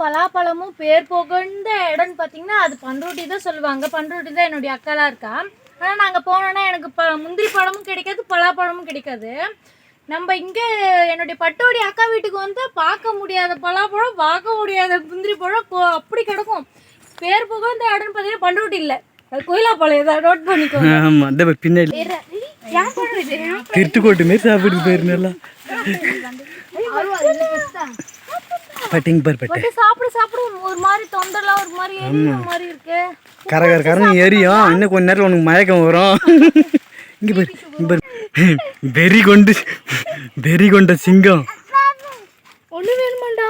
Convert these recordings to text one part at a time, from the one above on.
பலாப்பழமும் பேர் புகழ்ந்த இடம்னு பார்த்தீங்கன்னா அது பண்ருட்டி தான் சொல்லுவாங்க. பண்ருட்டி தான் என்னுடைய அக்காலாம் இருக்கா. ஆனால் நாங்கள் போனோன்னா எனக்கு ப முந்திரி பழமும் கிடைக்காது பலாப்பழமும் கிடைக்காது. நம்ம இங்கே என்னுடைய பட்டோடி அக்கா வீட்டுக்கு வந்து பார்க்க முடியாத பலாப்பழம் பார்க்க முடியாத முந்திரி பழம் அப்படி கிடக்கும். பேர் புகழ்ந்த இடம்னு பார்த்தீங்கன்னா பண்ருட்டி இல்லை. அது கோயிலாப்பாளையம் தான். நோட் பண்ணிக்கோங்க. ஆமா இந்த பாரு பின்னாடி. திருட்டுக்கோட்டு மாரி சாப்பிட்டு போயிருந்தா பட்டிங் பாரு பட்டு. பட்டு சாப்பிட சாப்பிட ஒரு மாதிரி தொண்டெல்லாம் ஒரு மாதிரி எரியுற மாதிரி இருக்கு. கரகர கரன்னு எரியும். இன்னும் கொஞ்ச நேரத்தில் உனக்கு மயக்கம் வரும். இங்க பாரு இங்க பாரு. வெறி கொண்டு வெறி கொண்ட சிங்கம். ஒண்ணு வேணுமாண்டா?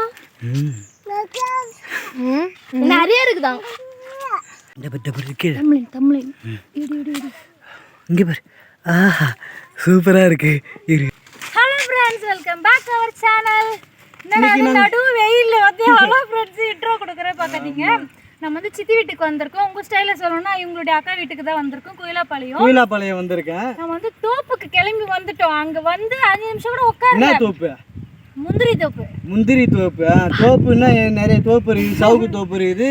ம். நிறைய இருக்குதான் இந்த இந்த பாரு இருக்கு இடி இடி இங்க பாரு. ஆஹா சூப்பரா இருக்கு. இரு. Hello friends welcome back our channel நடு வெயில்ல வந்து ஹலோ ஃப்ரெண்ட்ஸ் இன்ட்ரோ கொடுக்குறேன் பார்க்காதீங்க நம்ம வந்து சித்தி வீட்டுக்கு வந்திருக்கோம். உங்க ஸ்டைல சொல்லணும்னா இவங்களுடைய அக்கா வீட்டுக்கு தான் வந்திருக்கோம். கோயிலாப்பாளையம். கோயிலாப்பாளையம் வந்திருக்கேன். நம்ம வந்து தோப்புக்கு கிளம்பி வந்துட்டோம். அங்க வந்து அஞ்சு நிமிஷம் கூட உட்காரல தோப்பு? முந்திரி தோப்பு. முந்திரி தோப்பு. தோப்புன்னா நிறைய தோப்பு இருக்குது. சவுக்கு தோப்பு இருக்குது.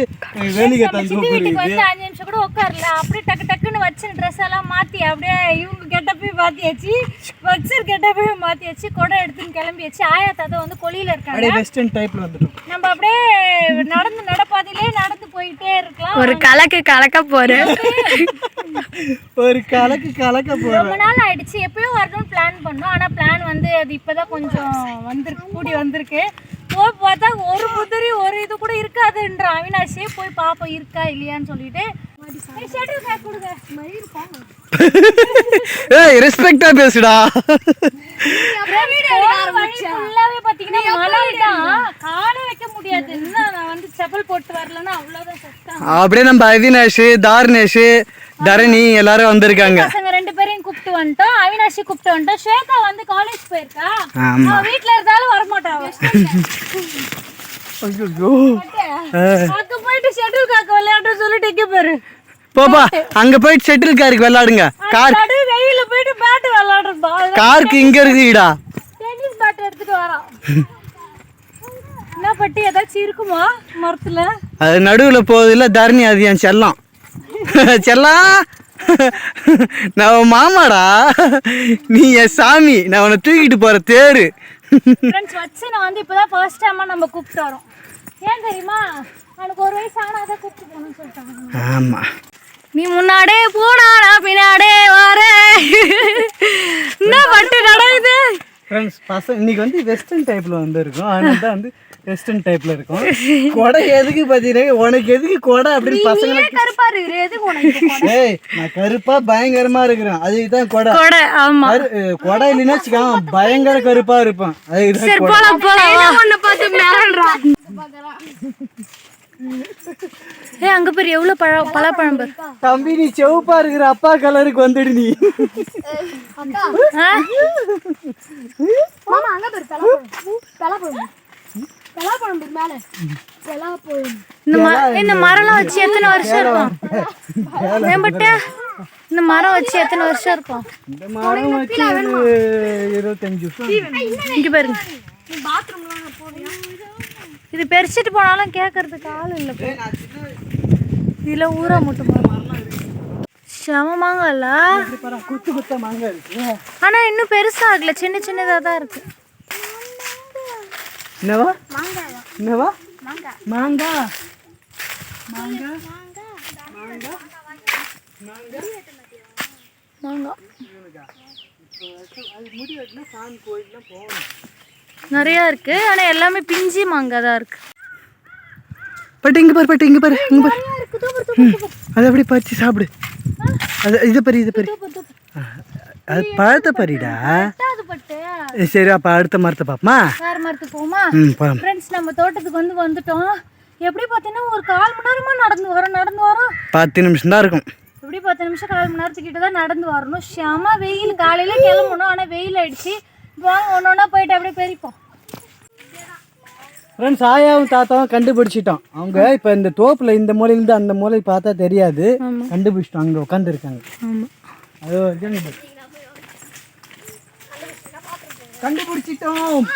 வேலிகத்தான் தோப்பு இருக்குது. நிமிஷம் கூட உட்காரல. அப்படியே டக்கு டக்குன்னு வச்சு ட்ரெஸ் எல்லாம் மாத்தி அப்படியே இவங்க கெட்டப்பையும் மாத்தியாச்சு. வக்சர் கெட்டப்பையும் மாத்தியாச்சு. குடம் எடுத்துன்னு கிளம்பியாச்சு. ஆயா தாத்தா வந்து கொலியில இருக்காங்க. அப்படியே வெஸ்டர்ன் டைப்ல வந்துட்டோம். நம்ம அப்படியே நடந்து நடப்பாதையிலே நடந்து போயிட்டே இருக்கலாம். ஒரு கலக்கு கலக்க போறேன் ஒரு கலக்கு கலக்க போறோம் ரொம்ப நாள் ஆயிடுச்சு. எப்பயும் வரணும்னு பிளான் பண்ணோம். ஆனா பிளான் வந்து அது இப்பதான் கொஞ்சம் வந்திருக்கு கூடி வந்திருக்கு. போய் பார்த்தா ஒரு முதிரி ஒரு இது கூட இருக்காதுன்ற. அவினாஷே போய் பாப்போம் இருக்கா இல்லையான்னு சொல்லிட்டு. ஏய், ரெஸ்பெக்டா பேசுடா. ஃபுல்லாவே பாத்தீங்கன்னா மழை தான். காலே வைக்க முடியாது. இன்னும் நான் வந்து செப்பல் போட்டு வரலன்னா அவ்வளவுதான் சத்தம். அப்படியே நம்ம அவினாஷ் தார்னேஷ் தரணி எல்லாரும் வந்திருக்காங்க. கூப்பிட்டு வந்துட்டோம். அவினாஷி கூப்பிட்டு வந்துட்டோம். ஸ்வேதா வந்து காலேஜ் போயிருக்கா? ஆமா. வீட்ல இருந்தாலும் வரமாட்டா அவ. ஐயோ அங்க போயிட்டு ஷட்டில் காக்க விளையாட சொல்லிட்டு இங்க பாரு. போப்பா அங்க போயிட்டு செட்டில் காருக்கு விளையாடுங்க. கார் வெயில போயிட்டு பேட் விளையாடுறா காருக்கு இங்க இருக்குடா டென்னிஸ் பேட் எடுத்துட்டு வரான். என்ன பட்டி ஏதாச்சும் இருக்குமா மரத்துல? அது நடுவுல போகுதுல தரணி அது என் செல்லம். செல்லம் நான் மாமாடா. நீ என் சாமி. நான் உன்னை தூக்கிட்டு போற தேரு. ஃப்ரெண்ட்ஸ் வச்சு நான் வந்து இப்போதான் ஃபர்ஸ்ட் டைமா நம்ம கூப்பிட்டு வரோம். ஏன் தெரியுமா? அவனுக்கு ஒரு வயசு ஆனால் கூப்பிட்டு போகணும்னு சொல்லிட்டாங்க. ஆமா. நீ முன்னாடே போனா நான் பின்னாடே வரேன் என்ன பட்டு நடக்குது? ஃப்ரெண்ட்ஸ் பசங்க இன்னைக்கு வந்து வெஸ்டர்ன் டைப்ல வந்திருக்கோம் அதனால தான் வந்து வெஸ்டர்ன் டைப்ல இருக்கும். கொடை எதுக்கு பார்த்தீங்கன்னா உனக்கு எதுக்கு கொடை அப்படின்னு உனக்கு ஏய் நான் கருப்பா பயங்கரமா இருக்கிறேன். அதுக்கு தான் கொடை. கொடை ஆமா. கரு- அஹ் கொடை இல்லைன்னா வச்சுக்கோங்க பயங்கர கருப்பா இருப்பேன். அதுக்கு தான் ஏ அங்க பேர் எவ்வளவு பழம் பலாப்பழம் பாரு. தம்பி நீ செவப்பா இருக்கிற அப்பா கலருக்கு வந்துடு நீ? மாமா அங்க பேர் பலாப்பழம். பலாப்பழம். மேல. இந்த ம- இந்த மரம்லாம் வச்சு எத்தனை வருஷம் இருக்கும்? மேம்பட்ட? இந்த மரம் வச்சு எத்தனை வருஷம் இருக்கும்? இந்த மரம் வச்சு இருபத்தஞ்சு. வருஷம் இங்க பாருங்க. இது பெருச்சிட்டு போனாலும் கேட்கறதுக்கு ஆள் இல்லை போ. இதுல ஊரா மட்டும் சமமாங்கல்ல குத்து குத்த மாங்காய் இருக்கு. ஆனா இன்னும் பெருசா ஆகல சின்ன சின்னதா தான் இருக்கு. என்னவா? என்னவா? மாங்கா. மாங்காய் நிறைய இருக்கு. ஆனா எல்லாமே பிஞ்சி மாங்காய் தான் இருக்கு. பட்டு இங்க பாரு பட்டு இங்க பாரு இங்க பாரு. அதை அப்படியே பறிச்சு சாப்பிடு. அது இதை பறி இதை பறி. அது பழத்தை பறிடா? சரி அப்ப அடுத்த மரத்தை பாப்பமா? வேற மரத்துக்கு போமா ம் ஃப்ரெண்ட்ஸ் நம்ம தோட்டத்துக்கு வந்து வந்துட்டோம். எப்படி பார்த்தீங்கன்னா ஒரு கால் மணி நேரமா நடந்து வரோம் நடந்து வரோம். பத்து நிமிஷம் தான் இருக்கும். எப்படி பத்து நிமிஷம் கால் மணி நேரத்துக்கிட்ட தான் நடந்து வரணும். செம வெயில். காலையில கிளம்பணும் ஆனால் வெயில் ஆயிடுச்சு. வாங்க ஒன்று ஒன்றா போயிட்டு அப்படியே பெரிப்போம். ஃப்ரெண்ட்ஸ் ஆயாவும் தாத்தாவும் கண்டுபிடிச்சிட்டோம். அவங்க இப்போ இந்த தோப்புல இந்த மூலையிலேருந்து அந்த மூலை பார்த்தா தெரியாது. கண்டுபிடிச்சிட்டோம் அங்கே உட்காந்துருக்காங்க அது. கண்டுபிடிச்சிட்டோம்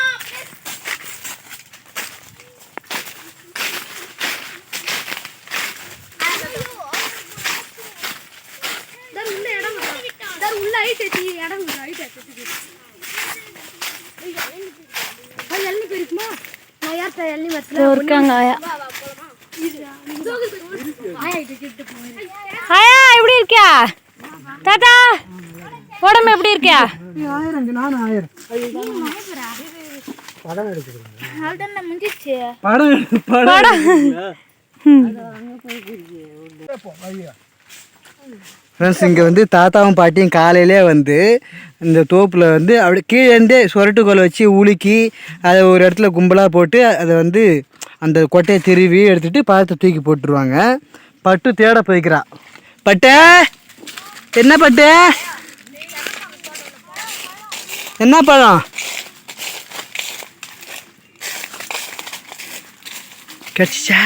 இதோ இருக்காங்க ஆயா. ஆயா எப்படி இருக்கியா? தாத்தா உடம்பு எப்படி இருக்கியா? படம் படம் ஃப்ரெண்ட்ஸ் இங்கே வந்து தாத்தாவும் பாட்டியும் காலையிலே வந்து இந்த தோப்பில் வந்து அப்படி கீழேருந்தே சொரட்டுக்கோலை வச்சு உலுக்கி அதை ஒரு இடத்துல கும்பலாக போட்டு அதை வந்து அந்த கொட்டையை திருவி எடுத்துகிட்டு பழத்தை தூக்கி போட்டுருவாங்க. பட்டு தேட போய்க்கிறா. பட்டு! என்ன பட்டு? என்ன பழம்? கிடச்சிச்சா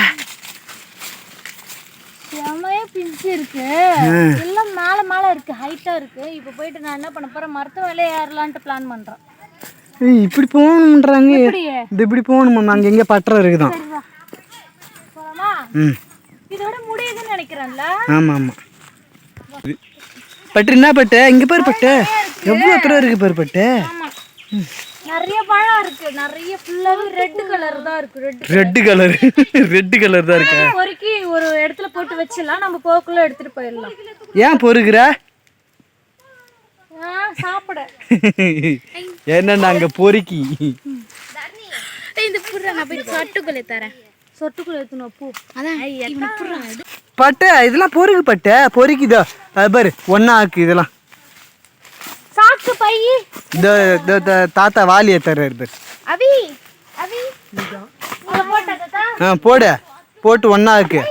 பிஞ்சு இருக்கு. எல்லாம் மேல மேல இருக்கு. ஹைட்டா இருக்கு. இப்போ போயிட்டு நான் என்ன பண்ண போறேன்? மரத்து மேலே ஏறலான்ட்டு பிளான் பண்றேன். இப்படி போகணுன்றாங்க இது இப்படி போகணுமா? அங்கே எங்கே பற்ற இருக்குதான் ம். இதோட முடியுதுன்னு நினைக்கிறேன்ல. ஆமாம் ஆமாம் பட்டு என்ன பட்டு? இங்கே பாரு பட்டு. எவ்வளோ தூரம் இருக்கு பாரு பட்டு? நிறைய பழம் இருக்கு. நிறைய ஃபுல்லாவே ரெட் கலர் தான் இருக்கு. Red red colour red colour தான் இருக்கா? பொறுக்கி ஒரு இடத்துல போட்டு வச்சிடலாம். நம்ம போக்குள்ள எடுத்துட்டு போயிடலாம். ஏன் பொறுக்கிற? ஆ, சாப்பிட. என்ன நாங்கள் பொறுக்கி. இந்த புடுற நான் போய் சொட்டுக்குள்ளே தரேன். சொட்டுக்குள்ள எடுத்துணும் பூ. அதான் இவனை புடுறான் பட்டு இதெல்லாம் பொறுக்கு பட்டு. பொறுக்கிதோ. அது பாரு ஒன்றா ஆக்கு இதெல்லாம். சாக்கு பை இதோ இதோ இதோ தாத்தா வாலியை தர்றாரு பாரு அவி அவி உள்ள போட்டா தாத்தா ஆ போடு போட்டு ஒன்றா ஆக்கு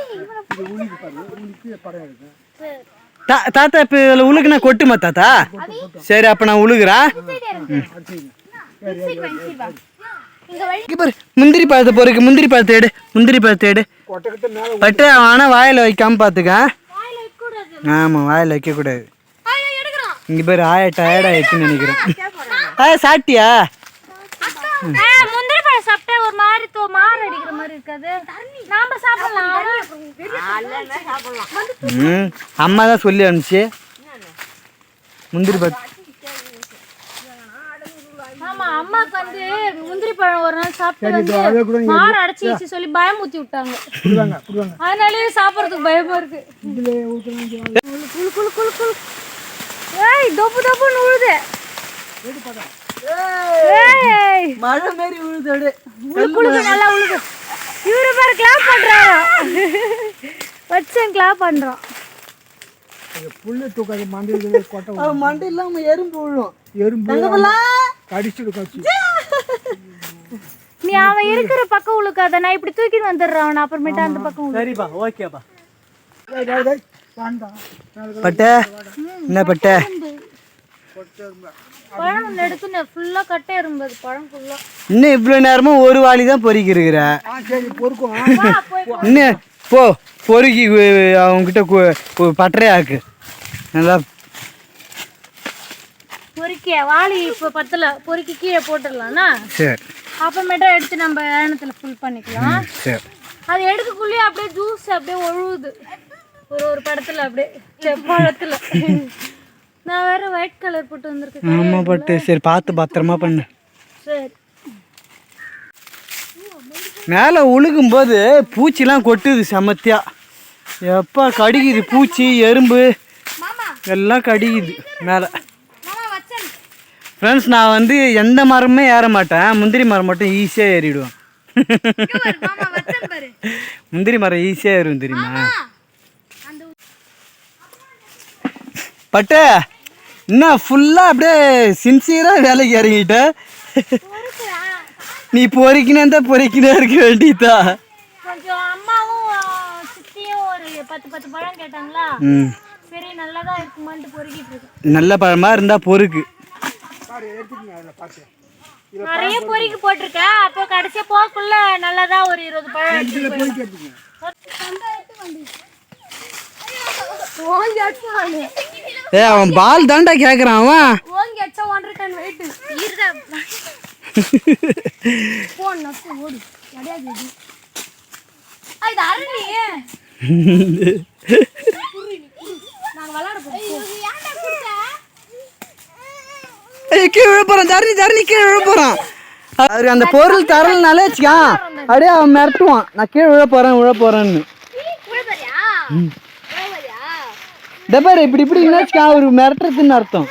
தா தாத்தா இப்போ இதில் உழுகுனா கொட்டுமா தாத்தா சரி அப்போ நான் உழுகுறேன் இங்க பாரு முந்திரி பழத்தை பொறுக்கு முந்திரி பழத்தை எடு முந்திரி பழத்தை எடு பட்டு ஆனால் வாயில் வைக்காம பார்த்துக்க ஆமாம் வாயில் வைக்கக்கூடாது இங்க பேர் ஆயா டயர்ட் ஆயிடுச்சுன்னு நினைக்கிறேன். ஆ சாப்பிட்டியா? ஆ, முந்திரி பழம் சாப்பிட்டா ஒரு மாதிரி தோ மாறு அடிக்கிற மாதிரி இருக்காது. நாம சாப்பிடலாம். அம்மா தான் சொல்லி அனுப்பிச்சு. முந்திரி பழம். ஆமா அம்மாக்கு வந்து முந்திரி பழம் ஒரு நாள் சாப்பிட்டு வந்து மாறு அடைச்சிச்சு சொல்லி பயமுத்தி விட்டாங்க. அதனாலயே சாப்பிடறதுக்கு பயமா இருக்கு. குளு குளு குளு குளு. ஏய் தொப்பு தொப்புன்னு உழுது. ஏய். மழை மாரி விழுதோடு குளுக்கு நல்லா உழுது. இவரு பேர் கிளாப் பண்றாரோ. வச்சேன் கிளாப் பண்றோம். புல்லு தூக்காது மண்டையில் கொட்டை மண்டை இல்லாம எறும்பு விழும். எறும்பு கடிச்சிடு கடிச்சு. நீ அவன் இருக்கிற பக்கம் உழுக்காத. நான் இப்படி தூக்கிட்டு வந்துடுறேன் அவன் அப்புறமேட்டு அந்த பக்கம். சரிப்பா ஓகேப்பா. பட்ட? என்ன பட்ட? பழம் எடுத்து ஃபுல்லா கட்டே இருந்தது பழம் ஃபுல்லா இன்னும் இவ்வளோ நேரமும் ஒரு வாளி தான் பொறிக்கிருக்கிற. ஆ சரி பொறுக்கும் இன்னும் போ பொறுக்கி கு- அவங்ககிட்ட கு- கு- பட்டறையாக்கு நல்லா. பொறுக்கிய? வாளி இப்போ பத்தல பொறுக்கி கீழே போட்டுடலாம்னா? சரி. அப்புறமேட்டா எடுத்து நம்ம ஏனத்தில் ஃபுல் பண்ணிக்கலாம். சரி. அது எடுக்கக்குள்ளேயே அப்படியே ஜூஸ் அப்படியே ஒழுகுது. ஒரு ஒரு படத்துல அப்படியே சே, பழத்துல நான் வேற ஒயிட் கலர் போட்டு வந்திருக்கேன். ஆமாம் பட்டு சரி பார்த்து பத்திரமா பண்ணு. சரி. மேலே உழுகும்போது பூச்சிலாம் கொட்டுது செமத்தியா. எப்பா கடிக்குது பூச்சி எறும்பு. எல்லாம் கடிக்குது மேலே. ஃப்ரெண்ட்ஸ் நான் வந்து எந்த மரமுமே ஏற மாட்டேன். முந்திரி மரம் மட்டும் ஈஸியாக ஏறிடுவேன். முந்திரி மரம் ஈஸியாக ஏறும் தெரியுமா? பட்டு என்ன ஃபுல்லாக அப்படியே சின்சியராக வேலைக்கு இறங்கிட்ட. நீ பொறிக்கினே தான் பொறிக்கினே இருக்க வேண்டியதா? கொஞ்சம் அம்மாவும் ஆ, சித்தியும் ஒரு பத்து பத்து பழம் கேட்டாங்களா? ம். சரி நல்லதா இருக்குமான்ட்டு பொறுக்கிட்டு இருக்கேன். நல்ல பழமா இருந்தா பொறுக்கு. நிறைய பொறுக்கி. போட்டிருக்கேன் அப்போ கடைசியா போக்குள்ள நல்லதா ஒரு இருபது பழம் போயிடலாம். ஏ அவன் பால் தாண்டா கேட்குறான் அவன். கீழே விழுப்புறான் தரணி தரணி கீழே விழுப்புறான் அவரு அந்த பொருள் தரலனாலே வச்சுக்கான் அப்படியே அவன் மிரட்டுவான். நான் கீழே விழ போறேன் விழ போறேன்னு. டப்பாரு இப்படி இப்படி வச்சுக்கா அவரு மிரட்டுறதுன்னு அர்த்தம்.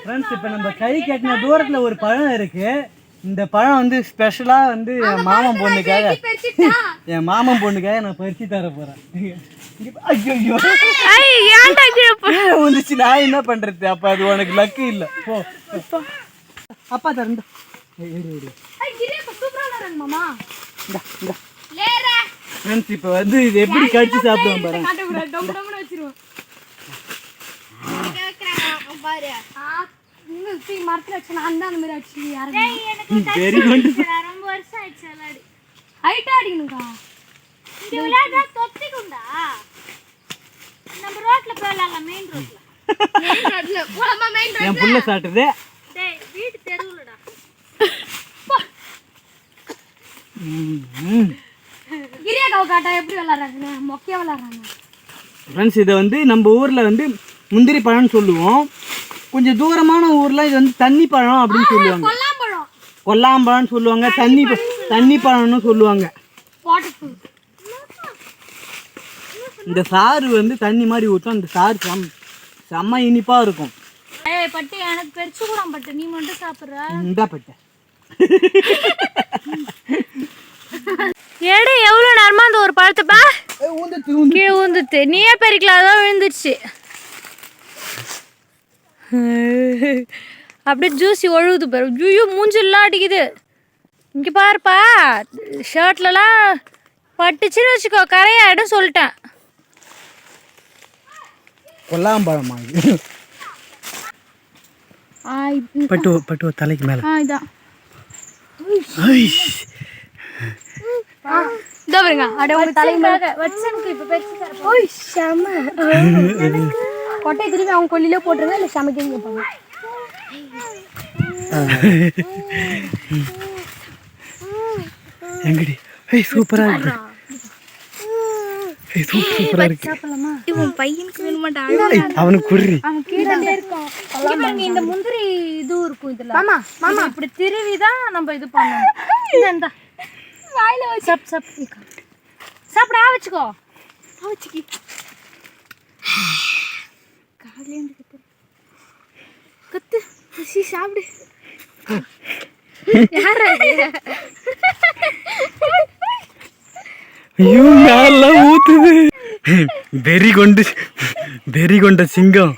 ஃப்ரெண்ட்ஸ் இப்போ நம்ம கை கட்டின தூரத்தில் ஒரு பழம் இருக்கு. இந்த பழம் வந்து ஸ்பெஷலாக வந்து என் மாமன் பொண்ணுக்காக என் மாமன் பொண்ணுக்காக நான் பறிச்சு தர போறேன். ஐயோ வந்துச்சு நான் என்ன பண்றது? அப்ப அது உனக்கு லக்கு இல்ல. போ. அப்பா. தரண்டா ஃப்ரெண்ட்ஸ் இப்போ வந்து இது எப்படி கடிச்சு சாப்பிடுவோம் பாருங்க மரத்துல வச்சு நான் தான் அந்த மாதிரி அடிச்சு யாரும் வெரி குட் ரொம்ப வருஷம் ஆயிடுச்சு விளையாடி ஹைட்டா அடிக்கணும்க்கா. இங்க விளையாடுறா தொத்திக்குண்டா நம்ம ரோட்ல போய் விளையாடலாம் மெயின் ரோட்ல. போலாமா மெயின் என் புள்ள சாப்பிட்டது டேய் வீட்டு தெருவுலடா. காட்டா எப்படி விளாட்றாங்க மொக்கையா விளாட்றாங்க ஃப்ரெண்ட்ஸ் இதை வந்து நம்ம ஊர்ல வந்து முந்திரி பழம்னு சொல்லுவோம். கொஞ்சம் தூரமான ஊர்ல இது வந்து தண்ணி பழம் அப்படின்னு சொல்லுவாங்க. கொல்லாம்பழம். கொல்லாம்பழம்னு சொல்லுவாங்க. தண்ணி ப- தண்ணி பழம்னு சொல்லுவாங்க இந்த சாறு வந்து தண்ணி மாதிரி ஊற்றும் அந்த சாறு செம் செம்ம இனிப்பாக இருக்கும். ஏய் பட்டு எனக்கு பெருசு கூட பட்டு. நீ மட்டும் சாப்பிடுற. இந்த பட்டை. எடை எவ்வளோ நேரமா அந்த ஒரு ஊந்துச்சு கீழே ஊந்துட்டு நீயே பெருக்கலாம் விழுந்துருச்சு. அப்படியே ஜூசி ஒழுகுது பாரு. ஐயோ மூஞ்செல்லாம் அடிக்குது. இங்கே பாருப்பா ஷர்ட்லலாம் பட்டுச்சுன்னு வச்சுக்கோ கரையாயிடும் சொல்லிட்டேன். கொல்லாம்பழமா பட்டு பட்டு தலைக்கு மேலே. இதோ பாருங்க. உங்க தலைக்கு மேல வச்சனுக்கு இப்ப பெருசு ஓய் செம. கொட்டையை திருப்பி அவங்க கொல்லிலே போட்டுருங்க இல்லை சமைக்க கேட்பாங்க எங்கடி? ஏய் சூப்பராக இருக்கு. ஏய் சூப்பர் சூப்பராக இருக்கு இவன் பையனுக்கு வேணுமாட்டா ஏய், அவனுக்கு குர்ரி அவன் கீழே இருக்கும் இங்க பாருங்க இந்த முந்திரி இதுவும் இருக்கும் இதுல. மாமா மாமா. இப்படி திருவி தான் நம்ம இது பண்ணணும் இந்த இந்த. வாயில சப் சப். சாப்பிட வச்சுக்கோ. வச்சுக்கி. கத்து சி சாப்பிடு. ஐயோ மேலாம் ஊத்துது. வெறி கொண்டு வெறி கொண்ட சிங்கம்.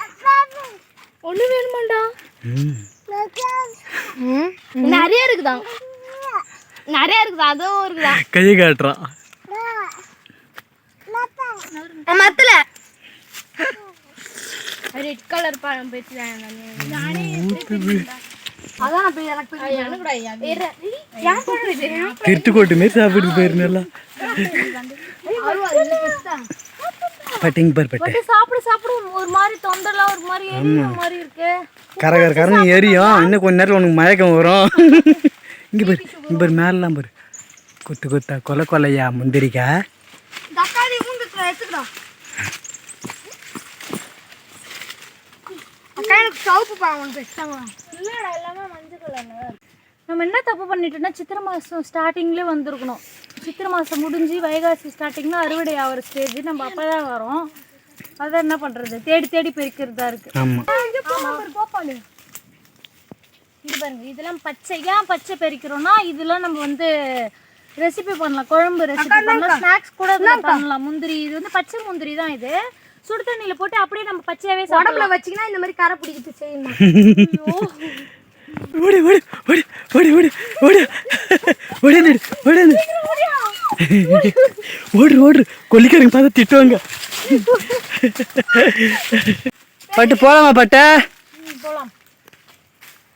ஒண்ணு வேணுமாண்டா? நிறைய இருக்குதான் நிறைய இருக்குதா? அதுவும் இருக்குதா? கையை காட்டுறான். மத்துல. ரெட் கலர் பழம் திருட்டுக்கோட்டு மாரி சாப்பிட்டு பட்டிங் பார் பட்டை. சாப்பிட சாப்பிட. ஒரு மாதிரி தொண்டெல்லாம் ஒரு மாதிரி எரியுற மாதிரி இருக்கு. கர கர கரன்னு எரியும். இன்னும் கொஞ்ச நேரத்தில் உனக்கு மயக்கம் வரும். இங்கே பாரு இங்கே பாரு மேலாம் பாரு. கொத்து கொத்தா கொலை கொலையா முந்திரிக்கா தக்காளி எனக்கு சவுப்பு பழம் ஒன்று வச்சுட்டாங்க இல்லடா எல்லாமே மஞ்சள் கலர் நம்ம என்ன தப்பு பண்ணிட்டோம்னா சித்திரை மாதம் ஸ்டார்டிங்லேயே வந்திருக்கணும். சித்திரை மாதம் முடிஞ்சு வைகாசி ஸ்டார்டிங்ல அறுவடை ஆகிற ஸ்டேஜ் நம்ம அப்போ தான் வரோம். அதை என்ன பண்ணுறது தேடி தேடி பெருக்கிறதா கோபாலு. இது பாருங்க இதெல்லாம் பச்சை ஏன் பச்சை பெரிக்கிறோம்னா இதெல்லாம் நம்ம வந்து ரெசிபி பண்ணலாம். குழம்பு ரெசிபி பண்ணலாம். ஸ்நாக்ஸ் கூட பண்ணலாம். முந்திரி இது வந்து பச்சை முந்திரி தான் இது. சுடு தண்ணியில போட்டு அப்படியே நம்ம பச்சையாவே உடம்புல வச்சிங்கன்னா இந்த மாதிரி கரை பிடிக்கிட்டு செய்யணும் ஓடி ஓடி ஓடி ஓடி ஓடி ஓடி. ஓடி ஓடி ஓடு. ஓடு கொல்லிக்காரங்க பார்த்தா திட்டுவாங்க. பட்டு போலாமா பட்டை? போலாம்.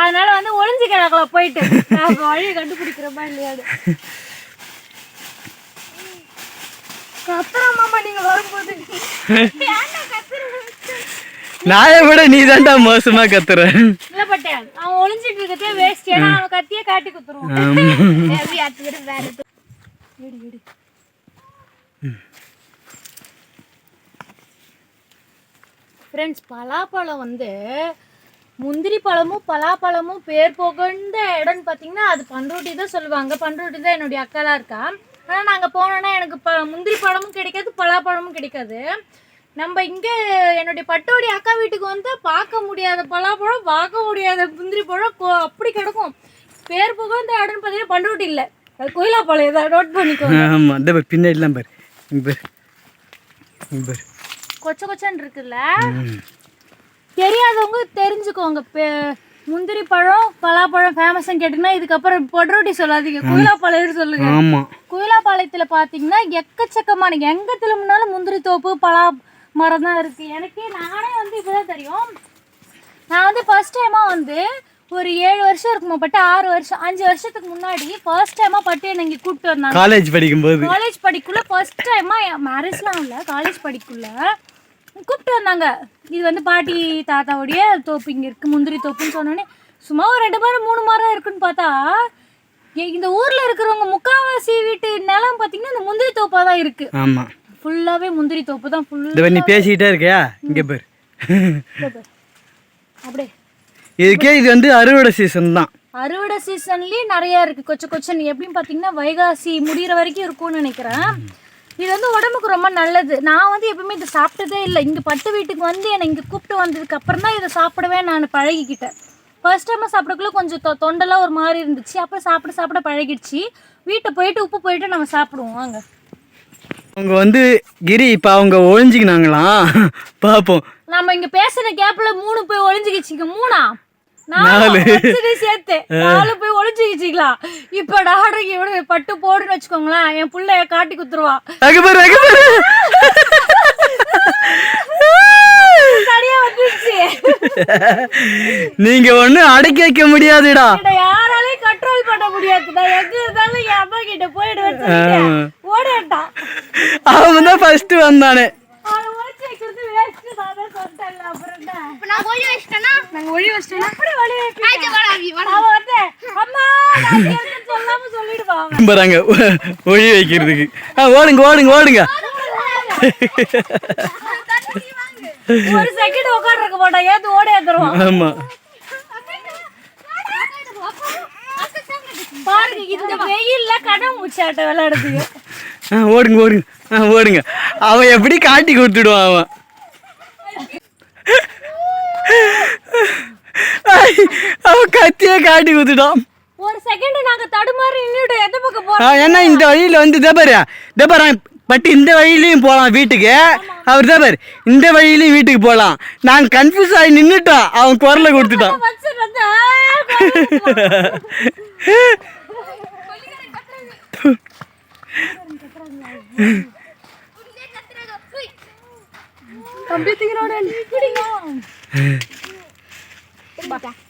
அதனால வந்து ஒளிஞ்சு கிடக்கலாம் போயிட்டு. வழியை கண்டுபிடிக்கிறோமா இல்லையாடு கத்துறோம் மாமா நீங்க வரும்போது? நாயை விட நீ தான்டா மோசமா கத்துற. இல்ல பட்டேன் அவன் ஒளிஞ்சிட்டு இருக்கதே வேஸ்ட் ஏன்னா அவன் கத்தியே காட்டி குத்துருவான். சரி, அது விட வேற எதுவும். எடு, எடு. ஃப்ரெண்ட்ஸ் பலாப்பழம் வந்து முந்திரி பழமும் பலாப்பழமும் பேர் புகழ்ந்த இடம்னு பார்த்தீங்கன்னா அது பண்ருட்டி தான் சொல்லுவாங்க. பண்ருட்டி தான் என்னுடைய அக்காலாம் இருக்கா. ஆனால் நாங்கள் போனோன்னா எனக்கு ப முந்திரி பழமும் கிடைக்காது பலாப்பழமும் கிடைக்காது. நம்ம இங்கே என்னுடைய பட்டோடி அக்கா வீட்டுக்கு வந்து பார்க்க முடியாத பலாப்பழம் பார்க்க முடியாத முந்திரி பழம் கொ- அப்படி கிடக்கும். பேர் புகழ்ந்த இடம்னு பார்த்தீங்கன்னா பண்ருட்டி இல்லை. அது கோயிலாப்பாளையம் இதை நோட் பண்ணிக்கோங்க. ஆமா இந்த பாரு பின்னாடிலாம் பாரு. கொச்ச கொச்சன்னு இருக்குல்ல. தெரியாதவங்க தெரிஞ்சுக்கோங்க. முந்திரி பழம் பலாப்பழம் ஃபேமஸ்ன்னு கேட்டிங்கன்னா இதுக்கப்புறம் பொட்ரோட்டி சொல்லாதீங்க. குயிலாப்பாளையம் சொல்லுங்க. ஆமா. குயிலாப்பாளையத்தில் பார்த்தீங்கன்னா எக்கச்சக்கமான எங்க திரும்பினாலும் முந்திரி தோப்பு பலா மரம் தான் இருக்கு. எனக்கே நானே வந்து இப்போதான் தெரியும். நான் வந்து ஃபர்ஸ்ட் டைமாக வந்து ஒரு ஏழு வருஷம் இருக்குமா பட்டு ஆறு வருஷம் அஞ்சு வருஷத்துக்கு முன்னாடி ஃபர்ஸ்ட் டைமாக பட்டு என்னை இங்கே கூப்பிட்டு வந்தாங்க. காலேஜ் படிக்கும்போது. காலேஜ் படிக்குள்ள ஃபர்ஸ்ட் டைமா மேரேஜ்லாம் இல்லை காலேஜ் படிக்குள்ள. கூப்பிட்டு வந்தாங்க. இது வந்து பாட்டி தாத்தாவுடைய தோப்பு. இங்கே இருக்குது முந்திரி தோப்புன்னு சொன்னோன்னே சும்மா ஒரு ரெண்டு மரம் மூணு மரம் இருக்குன்னு பார்த்தா இந்த ஊரில் இருக்கிறவங்க முக்காவாசி வீட்டு நிலம் பார்த்தீங்கன்னா இந்த முந்திரி தோப்பாக தான் இருக்குது ஆமா. ஃபுல்லாகவே முந்திரி தோப்பு தான். ஃபுல் இந்த பாரு, நீ பேசிக்கிட்டே இருக்கியா? இங்க பாரு. அப்படியே. இதுக்கே இது வந்து அறுவடை சீசன் தான். அறுவடை சீசன்லேயே நிறையா இருக்குது கொச்ச கொச்சன் எப்படின்னு பார்த்தீங்கன்னா வைகாசி முடிகிற வரைக்கும் இருக்கும்னு நினைக்கிறேன். இது வந்து உடம்புக்கு ரொம்ப நல்லது. நான் வந்து எப்பவுமே இதை சாப்பிட்டதே இல்லை. இங்கே பட்டு வீட்டுக்கு வந்து என்னை இங்கே கூப்பிட்டு வந்ததுக்கு அப்புறம் தான் இதை சாப்பிடவே நான் பழகிக்கிட்டேன். ஃபர்ஸ்ட் டைமாக சாப்பிடக்குள்ள கொஞ்சம் தொ தொண்டெல்லாம் ஒரு மாதிரி இருந்துச்சு. அப்புறம் சாப்பிட சாப்பிட பழகிடுச்சு. வீட்டை போயிட்டு உப்பு போயிட்டு நம்ம சாப்பிடுவோம். வாங்க. அவங்க வந்து கிரி இப்போ அவங்க ஒழிஞ்சிக்கினாங்களாம் பார்ப்போம் நம்ம இங்க பேசுன கேப்ல மூணு போய் ஒளிஞ்சுக்கிச்சிங்க மூணா? நாலு. சேர்த்து நாலு போய் ஒளிஞ்சுக்கிச்சிக்கலாம் இப்ப டாக்டர் இவனு பட்டு போடுன்னு வச்சுக்கோங்களேன். என் புள்ளைய காட்டி குத்துருவா. சரியா வந்துருச்சு. நீங்க ஒண்ணு அடக்கி வைக்க முடியாதுடா. யாராலையும் கண்ட்ரோல் பண்ண முடியாது நான் எங்க இருந்தாலும் என் அம்மா கிட்ட போயிடுவேன் ஓடிட்டான் அவன் தான் ஃபர்ஸ்ட் வந்தானே அவனை ஒளிச்சு வைக்கிறது வேஸ்ட் நான் தான் சொல்லிட்டேன்ல அப்புறம் என்ன? நான் ஒளி வச்சிட்டேன்னா? நாங்க ஒளி வச்சிட்டோம் எப்படி ஒளி வைப்பீங்க அவன் வந்து அம்மா நான் இங்க இருக்கேன்னு சொல்லாம சொல்லிடுவான் அவன். பராங்க ஒழி வைக்கிறதுக்கு. ஆ, ஓடுங்க ஓடுங்க ஓடுங்க. ஒரு செகண்ட் உட்காந்துருக்க மாட்டான் ஏது ஓட ஏத்துருவான் ஆமா. பாருங்க இந்த வெயில்ல விளையாடுதுங்க ஆ, ஓடுங்க ஓடுங்க. ஆ, ஓடுங்க. அவன் எப்படி காட்டி கொடுத்துடுவான் அவன்? அவன் கத்தியே காட்டி கொடுத்துட்டான் ஒரு செகண்ட் நாங்க தடுமாறி நின்னுட்டு எந்த பக்கம் போறோம்? ஏன்னா இந்த வழியில வந்து தபாரு? தபாரா பட் இந்த வழியிலையும் போகலாம் வீட்டுக்கு. அவர் தபார் இந்த வழியிலையும் வீட்டுக்கு போகலாம் நான் கன்ஃபியூஸ் ஆகி நின்னுட்டான் அவன் குரலை கொடுத்துட்டான். வச்சு வந்து ஆ, கொல்லுது. தம்பி தூக்கிறோட